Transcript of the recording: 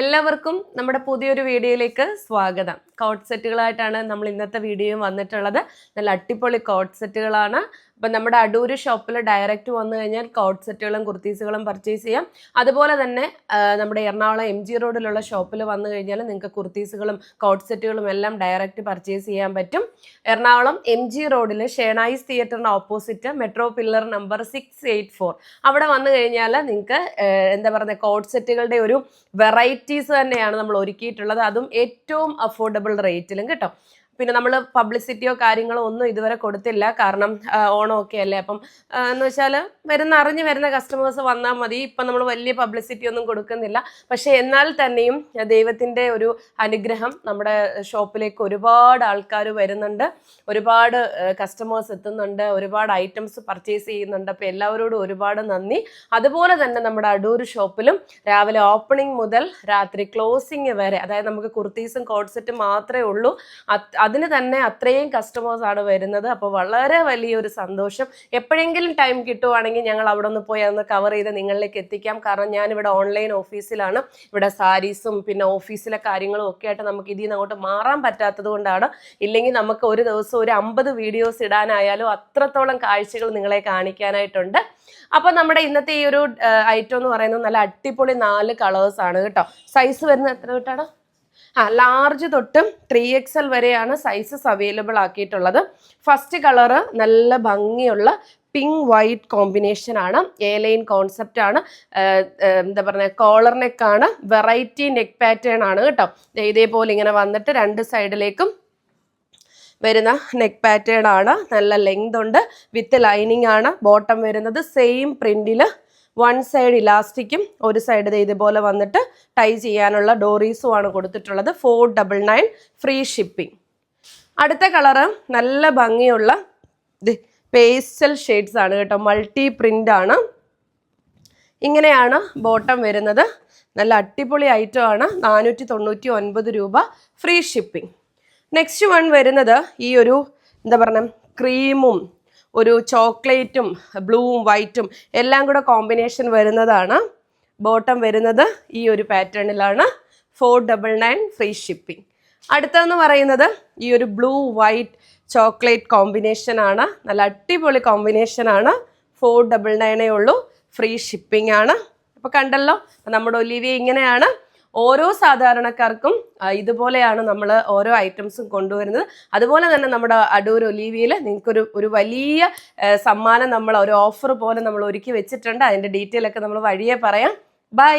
എല്ലാവർക്കും നമ്മുടെ പുതിയൊരു വീഡിയോയിലേക്ക് സ്വാഗതം. കോട്ട് സെറ്റുകളായിട്ടാണ് നമ്മൾ ഇന്നത്തെ വീഡിയോയും വന്നിട്ടുള്ളത്. നല്ല അട്ടിപ്പൊളി കോട്ട് സെറ്റുകളാണ് അപ്പം നമ്മുടെ അടൂർ ഷോപ്പിൽ ഡയറക്റ്റ് വന്നു കഴിഞ്ഞാൽ കോട്ട് സെറ്റുകളും കുർത്തീസുകളും പർച്ചേസ് ചെയ്യാം. അതുപോലെ തന്നെ നമ്മുടെ എറണാകുളം എം ജി റോഡിലുള്ള ഷോപ്പിൽ വന്നു കഴിഞ്ഞാൽ നിങ്ങൾക്ക് കുർത്തീസുകളും കോട്ട് സെറ്റുകളും എല്ലാം ഡയറക്റ്റ് പർച്ചേസ് ചെയ്യാൻ പറ്റും. എറണാകുളം എം ജി റോഡിൽ Shenoys തിയേറ്ററിന് opposite metro pillar number six eight four അവിടെ വന്നു കഴിഞ്ഞാൽ നിങ്ങൾക്ക് എന്താ പറയുക കോട്ട് സെറ്റുകളുടെ ഒരു വെറൈറ്റീസ് തന്നെയാണ് നമ്മൾ ഒരുക്കിയിട്ടുള്ളത്. അതും ഏറ്റവും അഫോർഡബിൾ റേറ്റിലും കേട്ടോ. പിന്നെ നമ്മൾ പബ്ലിസിറ്റിയോ കാര്യങ്ങളോ ഒന്നും ഇതുവരെ കൊടുത്തില്ല. കാരണം ഓണം ഓണമൊക്കെ അല്ലേ? അപ്പം എന്ന് വെച്ചാൽ വരുന്ന അറിഞ്ഞു വരുന്ന കസ്റ്റമേഴ്സ് വന്നാൽ മതി. ഇപ്പം നമ്മൾ വലിയ പബ്ലിസിറ്റി ഒന്നും കൊടുക്കുന്നില്ല. പക്ഷേ എന്നാൽ തന്നെയും ദൈവത്തിന്റെ ഒരു അനുഗ്രഹം നമ്മുടെ ഷോപ്പിലേക്ക് ഒരുപാട് ആൾക്കാർ വരുന്നുണ്ട്. ഒരുപാട് കസ്റ്റമേഴ്സ് എത്തുന്നുണ്ട്. ഒരുപാട് ഐറ്റംസ് പർച്ചേസ് ചെയ്യുന്നുണ്ട്. അപ്പോൾ എല്ലാവരോടും ഒരുപാട് നന്ദി. അതുപോലെ തന്നെ നമ്മുടെ അടൂർ ഷോപ്പിലും രാവിലെ ഓപ്പണിംഗ് മുതൽ രാത്രി ക്ലോസിംഗ് വരെ അതായത് നമുക്ക് കുർത്തീസും കോഡ്സെറ്റും സെറ്റും മാത്രമേ ഉള്ളൂ. അതിന് തന്നെ അത്രയും കസ്റ്റമേഴ്സ് ആണ് വരുന്നത്. അപ്പോൾ വളരെ വലിയൊരു സന്തോഷം. എപ്പോഴെങ്കിലും ടൈം കിട്ടുവാണെങ്കിൽ ഞങ്ങൾ അവിടെ ഒന്ന് പോയി അതൊന്ന് കവർ ചെയ്ത് നിങ്ങളിലേക്ക് എത്തിക്കാം. കാരണം ഞാനിവിടെ ഓൺലൈൻ ഓഫീസിലാണ് ഇവിടെ സാരീസും പിന്നെ ഓഫീസിലെ കാര്യങ്ങളും ഒക്കെ ആയിട്ട് നമുക്ക് ഇതിൽ നിന്ന് അങ്ങോട്ട് മാറാൻ പറ്റാത്തത് കൊണ്ടാണ്. ഇല്ലെങ്കിൽ നമുക്ക് ഒരു ദിവസം ഒരു അമ്പത് വീഡിയോസ് ഇടാനായാലും അത്രത്തോളം കാഴ്ചകൾ നിങ്ങളെ കാണിക്കാനായിട്ടുണ്ട്. അപ്പോൾ നമ്മുടെ ഇന്നത്തെ ഈ ഒരു ഐറ്റം എന്ന് പറയുന്നത് നല്ല അടിപൊളി നാല് കളേഴ്സ് ആണ് കേട്ടോ. സൈസ് വരുന്നത് എത്ര തൊട്ടാണ്? ആ ലാർജ് തൊട്ടും ത്രീ എൽ വരെയാണ് സൈസസ് അവൈലബിൾ ആക്കിയിട്ടുള്ളത്. ഫസ്റ്റ് കളറ് നല്ല ഭംഗിയുള്ള പിങ്ക് വൈറ്റ് കോമ്പിനേഷൻ ആണ്. എ ലൈൻ കോൺസെപ്റ്റ് ആണ് എന്താ പറയുക കോളർ നെക്കാണ് വെറൈറ്റി നെക്ക് പാറ്റേൺ ആണ് കേട്ടോ. ഇതേപോലെ ഇങ്ങനെ വന്നിട്ട് രണ്ട് സൈഡിലേക്കും വരുന്ന നെക്ക് പാറ്റേൺ ആണ്. നല്ല ലെങ്ത് ഉണ്ട്. വിത്ത് ലൈനിങ് ആണ്. ബോട്ടം വരുന്നത് സെയിം പ്രിന്റിൽ വൺ സൈഡ് ഇലാസ്റ്റിക്കും ഒരു സൈഡ് ഇതുപോലെ വന്നിട്ട് ടൈ ചെയ്യാനുള്ള ഡോറീസും ആണ് കൊടുത്തിട്ടുള്ളത്. Four double nine free shipping അടുത്ത കളറ് നല്ല ഭംഗിയുള്ള പേസ്റ്റൽ ഷെയ്ഡ്സ് ആണ് കേട്ടോ. മൾട്ടി പ്രിന്റ് ആണ്. ഇങ്ങനെയാണ് ബോട്ടം വരുന്നത്. നല്ല അടിപൊളി ഐറ്റം ആണ്. നാനൂറ്റി തൊണ്ണൂറ്റി ഒൻപത് രൂപ ഫ്രീ ഷിപ്പിംഗ് നെക്സ്റ്റ് വൺ വരുന്നത് ഈ ഒരു എന്താ പറയുക ക്രീമും ഒരു ചോക്ലേറ്റും ബ്ലൂവും വൈറ്റും എല്ലാം കൂടെ കോമ്പിനേഷൻ വരുന്നതാണ്. ബോട്ടം വരുന്നത് ഈ ഒരു പാറ്റേണിലാണ്. Four double nine free shipping. അടുത്തതെന്ന് പറയുന്നത് ഈ ഒരു ബ്ലൂ വൈറ്റ് ചോക്ലേറ്റ് കോമ്പിനേഷൻ ആണ്. നല്ല അടിപൊളി കോമ്പിനേഷൻ ആണ്. ഫോർ ഡബിൾ നയനേ ഉള്ളൂ. ഫ്രീ ഷിപ്പിംഗ് ആണ്. അപ്പോൾ കണ്ടല്ലോ നമ്മുടെ ഒലിവിയ ഇങ്ങനെയാണ്. ഓരോ സാധാരണക്കാർക്കും ഇതുപോലെയാണ് നമ്മൾ ഓരോ ഐറ്റംസും കൊണ്ടുവരുന്നത്. അതുപോലെ തന്നെ നമ്മുടെ അടൂർ ഒലീവിയിൽ നിങ്ങൾക്കൊരു ഒരു വലിയ സമ്മാനം നമ്മൾ ഒരു ഓഫർ പോലെ നമ്മൾ ഒരുക്കി വെച്ചിട്ടുണ്ട്. അതിന്റെ ഡീറ്റെയിൽ ഒക്കെ നമ്മൾ വഴിയെ പറയാം. ബൈ!